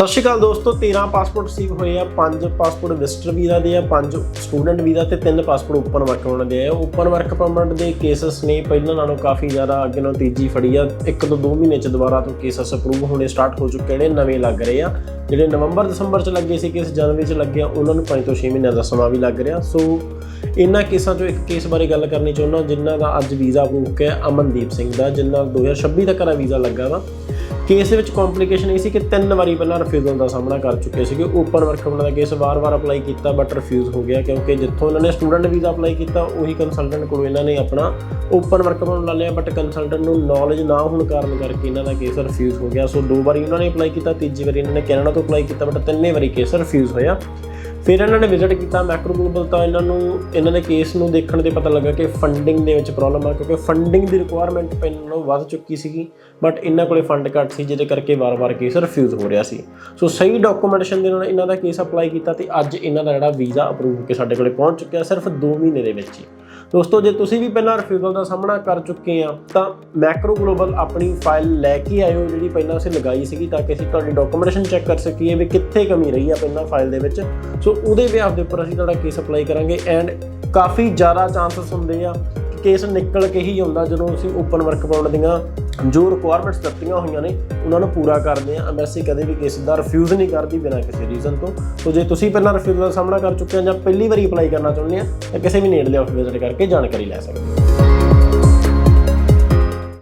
ਸਤਿ ਸ਼੍ਰੀ ਅਕਾਲ ਦੋਸਤੋ 13 passport receive ਹੋਏ ਆ 5 ਪਾਸਪੋਰਟ ਵਿਜ਼ਟਰ ਵੀਜ਼ਾ ਦੇ ਆ 5 ਸਟੂਡੈਂਟ ਵੀਜ਼ਾ ਤੇ 3 ਪਾਸਪੋਰਟ ਓਪਨ ਵਰਕ ਪਰਮਿਟ ਦੇ ਆ। ਓਪਨ ਵਰਕ ਪਰਮਿਟ ਦੇ ਕੇਸਸ ਨੇ, ਪਹਿਲਾਂ ਨਾਲੋਂ ਕਾਫੀ ਜ਼ਿਆਦਾ ਅੱਗੇ ਨਾਲੋਂ ਤੇਜ਼ੀ ਫੜੀ ਆ। ਇੱਕ ਤੋਂ 2 ਮਹੀਨੇ ਚ ਦੁਬਾਰਾ ਤੋਂ ਕੇਸਸ ਅਪਰੂਵ ਹੋਣੇ ਸਟਾਰਟ ਹੋ ਚੁੱਕੇ ਨੇ, ਨਵੇਂ ਲੱਗ ਰਹੇ ਆ। ਜਿਹੜੇ ਨਵੰਬਰ, ਦਸੰਬਰ ਚ ਲੱਗੇ ਸੀ, ਕੇਸ ਜਨਵਰੀ ਚ ਲੱਗੇ ਆ, ਉਹਨਾਂ ਨੂੰ 5 ਤੋਂ 6 ਮਹੀਨਿਆਂ ਦਾ ਸਮਾਂ ਵੀ ਲੱਗ ਰਿਹਾ। ਸੋ ਇਹਨਾਂ ਕੇਸਾਂ ਚੋਂ ਇੱਕ ਕੇਸ ਬਾਰੇ ਗੱਲ ਕਰਨੀ ਚਾਹੁੰਦਾ, ਜਿਨ੍ਹਾਂ ਦਾ ਅੱਜ ਵੀਜ਼ਾ ਅਪਰੂਵ ਹੋਇਆ ਅਮਨਦੀਪ ਸਿੰਘ ਦਾ, ਜਿਨ੍ਹਾਂ ਦਾ 2026 ਤੱਕ ਦਾ ਵੀਜ਼ਾ ਲੱਗਾ ਵਾ। ਕੇਸ ਦੇ ਵਿੱਚ ਕੰਪਲਿਕੇਸ਼ਨ ਇਹ ਸੀ ਕਿ ਤਿੰਨ ਵਾਰੀ ਪਹਿਲਾਂ ਰਿਫਿਊਜ਼ਲ ਦਾ ਸਾਹਮਣਾ ਕਰ ਚੁੱਕੇ ਸੀਗੇ। ਓਪਨ ਵਰਕ ਪਰਮਿਟ ਦਾ ਕੇਸ ਵਾਰ-ਵਾਰ ਅਪਲਾਈ ਕੀਤਾ ਬਟ ਰਿਫਿਊਜ਼ ਹੋ ਗਿਆ ਕਿਉਂਕਿ ਜਿੱਥੋਂ ਇਹਨਾਂ ਨੇ ਸਟੂਡੈਂਟ ਵੀਜ਼ਾ ਅਪਲਾਈ ਕੀਤਾ, ਉਹੀ ਕੰਸਲਟੈਂਟ ਕੋਲੋਂ ਇਹਨਾਂ ਨੇ ਆਪਣਾ ਓਪਨ ਵਰਕ ਪਰਮਿਟ ਲਾ ਲਿਆ ਬਟ ਕੰਸਲਟੈਂਟ ਨੂੰ ਨੌਲੇਜ ਨਾ ਹੋਣ ਕਾਰਨ ਕਰਕੇ ਇਹਨਾਂ ਦਾ ਕੇਸ ਰਿਫਿਊਜ਼ ਹੋ ਗਿਆ। ਸੋ ਦੋ ਵਾਰੀ ਉਹਨਾਂ ਨੇ ਅਪਲਾਈ ਕੀਤਾ, ਤੀਜੀ ਵਾਰੀ ਇਹਨਾਂ ਨੇ ਕੈਨੇਡਾ ਤੋਂ ਅਪਲਾਈ ਕੀਤਾ ਬਟ ਤਿੰਨੇ ਵਾਰੀ ਕੇਸ ਰਿਫਿਊਜ਼ ਹੋਇਆ। ਫਿਰ ਇਹਨਾਂ ਨੇ ਵਿਜ਼ਿਟ ਕੀਤਾ ਮੈਕਰੋ ਗਲੋਬਲ ਤਾਂ ਇਹਨਾਂ ਨੂੰ, ਇਹਨਾਂ ਦੇ ਕੇਸ ਨੂੰ ਦੇਖਣ ਤੇ ਪਤਾ ਲੱਗਾ ਕਿ ਫੰਡਿੰਗ ਦੇ ਵਿੱਚ ਪ੍ਰੋਬਲਮ ਆ, ਕਿਉਂਕਿ ਫੰਡਿੰਗ ਦੀ ਰਿਕੁਆਇਰਮੈਂਟ ਇਹਨਾਂ ਨਾਲੋਂ ਵੱਧ ਚੁੱਕੀ ਸੀਗੀ ਬਟ ਇਹਨਾਂ ਕੋਲੇ ਫੰਡ ਘੱਟ ਸੀ, ਜਿਹਦੇ ਕਰਕੇ ਵਾਰ-ਵਾਰ ਕੇਸ ਰਿਫਿਊਜ਼ ਹੋ ਰਿਹਾ ਸੀ। ਸੋ ਸਹੀ ਡਾਕੂਮੈਂਟੇਸ਼ਨ ਦੇ ਨਾਲ ਇਹਨਾਂ ਦਾ ਕੇਸ ਅਪਲਾਈ ਕੀਤਾ ਤੇ ਅੱਜ ਇਹਨਾਂ ਦਾ ਜਿਹੜਾ ਵੀਜ਼ਾ ਅਪਰੂਵ ਹੋ ਕੇ ਸਾਡੇ ਕੋਲੇ ਪਹੁੰਚ ਚੁੱਕਿਆ ਸਿਰਫ 2 ਮਹੀਨੇ ਦੇ ਵਿੱਚ ਹੀ। ਦੋਸਤੋ, ਜੇ ਤੁਸੀਂ ਵੀ ਪਹਿਲਾਂ ਰਿਫਿਊਜ਼ਲ ਦਾ ਸਾਹਮਣਾ ਕਰ ਚੁੱਕੇ ਆ, ਤਾਂ ਮੈਕਰੋ ਗਲੋਬਲ ਆਪਣੀ ਫਾਈਲ ਲੈ ਕੇ ਆਇਓ, ਜਿਹੜੀ ਪਹਿਲਾਂ ਅਸੀਂ ਲਗਾਈ ਸੀਗੀ, ਤਾਂ ਕਿ ਅਸੀਂ ਤੁਹਾਡੀ ਡਾਕੂਮੈਂਟੇਸ਼ਨ ਚੈੱਕ ਕਰ ਸਕੀਏ ਵੀ ਕਿੱਥੇ ਕਮੀ ਰਹੀ ਆ ਪਹਿਲਾਂ ਫਾਈਲ ਦੇ ਵਿੱਚ। ਸੋ ਉਹਦੇ ਬਿਹਾਫ ਦੇ ਉੱਪਰ ਅਸੀਂ ਤੁਹਾਡਾ ਕੇਸ ਅਪਲਾਈ ਕਰਾਂਗੇ ਐਂਡ ਕਾਫੀ ਜ਼ਿਆਦਾ ਚਾਂਸਸ ਹੁੰਦੇ ਆ ਕੇਸ ਨਿਕਲ ਕੇ ਹੀ ਆਉਂਦਾ ਜਦੋਂ ਅਸੀਂ ਓਪਨ ਵਰਕ ਪਰਮਿਟ ਦੀਆਂ ਜੋ ਰਿਕੁਆਇਰਮੈਂਟਸ ਦਿੱਤੀਆਂ ਹੋਈਆਂ ਨੇ, ਉਹਨਾਂ ਨੂੰ ਪੂਰਾ ਕਰਦੇ ਆ ਐਮਬੈਸੀ ਕਦੇ ਵੀ ਕੇਸ ਦਾ ਰਿਫਿਊਜ਼ ਨਹੀਂ ਕਰਦੀ ਬਿਨਾਂ ਕਿਸੇ ਰੀਜ਼ਨ ਤੋਂ। ਸੋ ਜੇ ਤੁਸੀਂ ਪਹਿਲਾਂ ਰਿਫਿਊਜ਼ਲ ਦਾ ਸਾਹਮਣਾ ਕਰ ਚੁੱਕੇ ਆ ਜਾਂ ਪਹਿਲੀ ਵਾਰੀ ਅਪਲਾਈ ਕਰਨਾ ਚਾਹੁੰਦੇ ਆ ਤਾਂ ਕਿਸੇ ਵੀ ਨੇੜਲੇ ਆਫਿਸ ਕਰਕੇ ਜਾਣਕਾਰੀ ਲੈ ਸਕਦੇ ਹੋ।